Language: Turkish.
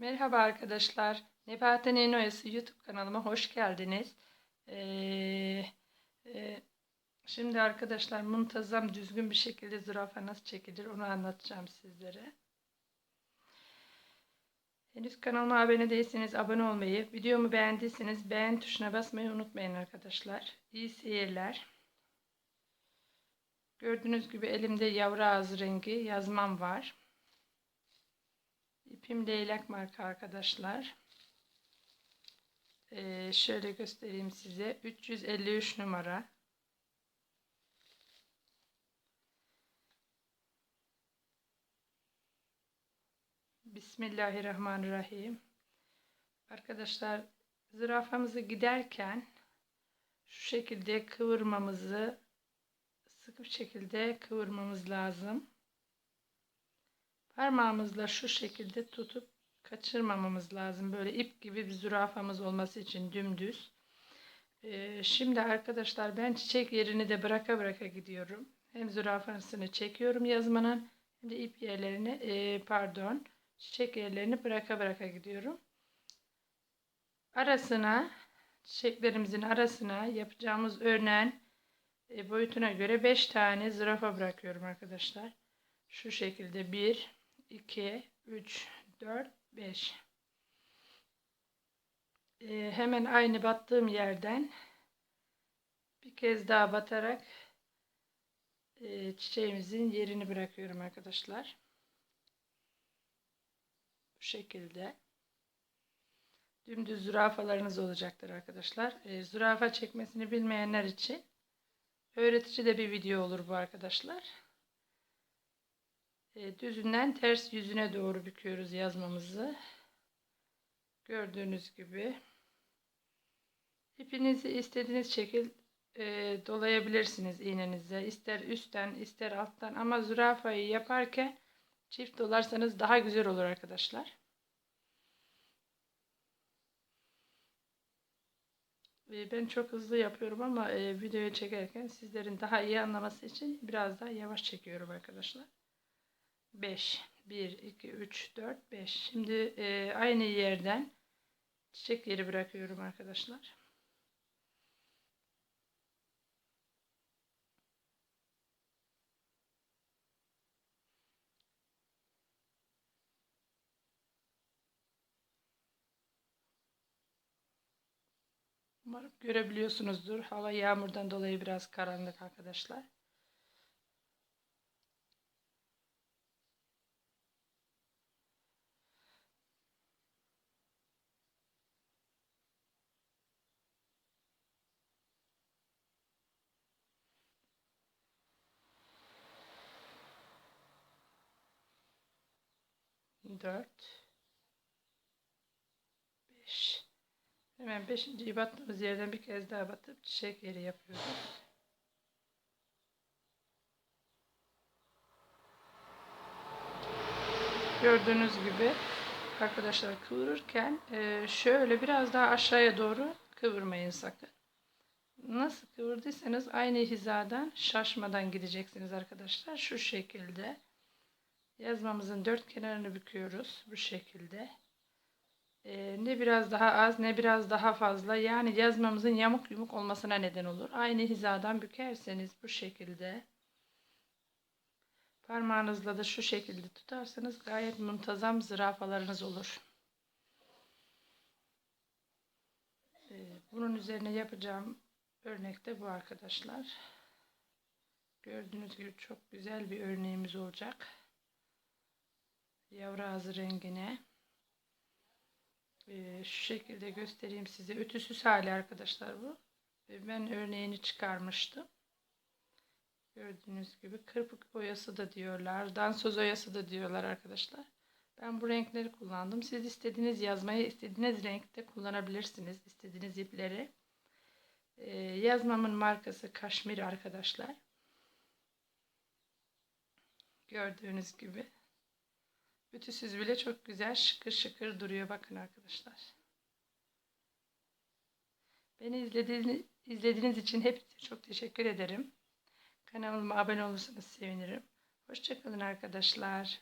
Merhaba arkadaşlar. Nebahat Nenoyası YouTube kanalıma hoş geldiniz. Ee, e, şimdi arkadaşlar muntazam düzgün bir şekilde zürafa nasıl çekilir onu anlatacağım sizlere. Henüz kanalıma abone değilseniz abone olmayı, videomu beğendiyseniz beğen tuşuna basmayı unutmayın arkadaşlar. İyi seyirler. Gördüğünüz gibi elimde yavru ağzı rengi yazmam var. İpim leylak marka arkadaşlar. Ee, şöyle göstereyim size. 353 numara. Bismillahirrahmanirrahim. Arkadaşlar zürafamızı giderken şu şekilde kıvırmamızı sıkı bir şekilde kıvırmamız lazım. Parmağımızla şu şekilde tutup kaçırmamamız lazım. Böyle ip gibi bir zürafamız olması için dümdüz. Ee, şimdi arkadaşlar ben çiçek yerini de bıraka bıraka gidiyorum. Hem zürafasını çekiyorum yazmanın hem de ip yerlerini e, pardon çiçek yerlerini bıraka bıraka gidiyorum. Arasına çiçeklerimizin arasına yapacağımız örneğin e, boyutuna göre 5 tane zürafa bırakıyorum arkadaşlar. Şu şekilde 1 2 3 4 5 ee, hemen aynı battığım yerden bir kez daha batarak e, çiçeğimizin yerini bırakıyorum arkadaşlar. Bu şekilde. Dümdüz zürafalarınız olacaktır arkadaşlar. E, zürafa çekmesini bilmeyenler için öğretici de bir video olur bu arkadaşlar düzünden ters yüzüne doğru büküyoruz yazmamızı. Gördüğünüz gibi. İpinizi istediğiniz şekil e, dolayabilirsiniz iğnenize. İster üstten ister alttan ama zürafayı yaparken çift dolarsanız daha güzel olur arkadaşlar. E, ben çok hızlı yapıyorum ama e, videoyu çekerken sizlerin daha iyi anlaması için biraz daha yavaş çekiyorum arkadaşlar. 5 1 2 3 4 5 şimdi e, aynı yerden çiçek yeri bırakıyorum arkadaşlar Umarım görebiliyorsunuzdur. Hava yağmurdan dolayı biraz karanlık arkadaşlar. Dört beş hemen beşinciyi battığımız yerden bir kez daha batıp çiçek yeri yapıyoruz. Gördüğünüz gibi arkadaşlar kıvırırken e, şöyle biraz daha aşağıya doğru kıvırmayın sakın. Nasıl kıvırdıysanız aynı hizadan şaşmadan gideceksiniz arkadaşlar. Şu şekilde. Yazmamızın dört kenarını büküyoruz. Bu şekilde. Ee, ne biraz daha az ne biraz daha fazla. Yani yazmamızın yamuk yumuk olmasına neden olur. Aynı hizadan bükerseniz bu şekilde. Parmağınızla da şu şekilde tutarsanız gayet muntazam zürafalarınız olur. Ee, bunun üzerine yapacağım örnek de bu arkadaşlar. Gördüğünüz gibi çok güzel bir örneğimiz olacak yavru ağzı rengine. Ee, şu şekilde göstereyim size. Ütüsüz hali arkadaşlar bu. Ee, ben örneğini çıkarmıştım. Gördüğünüz gibi kırpık boyası da diyorlar dansöz oyası da diyorlar arkadaşlar. Ben bu renkleri kullandım. Siz istediğiniz yazmayı istediğiniz renkte kullanabilirsiniz istediğiniz ipleri. Ee, yazmamın markası kaşmir arkadaşlar. Gördüğünüz gibi Ütüsüz bile çok güzel şıkır şıkır duruyor. Bakın arkadaşlar. Beni izlediğiniz için hepinize çok teşekkür ederim. Kanalıma abone olursanız sevinirim. Hoşçakalın arkadaşlar.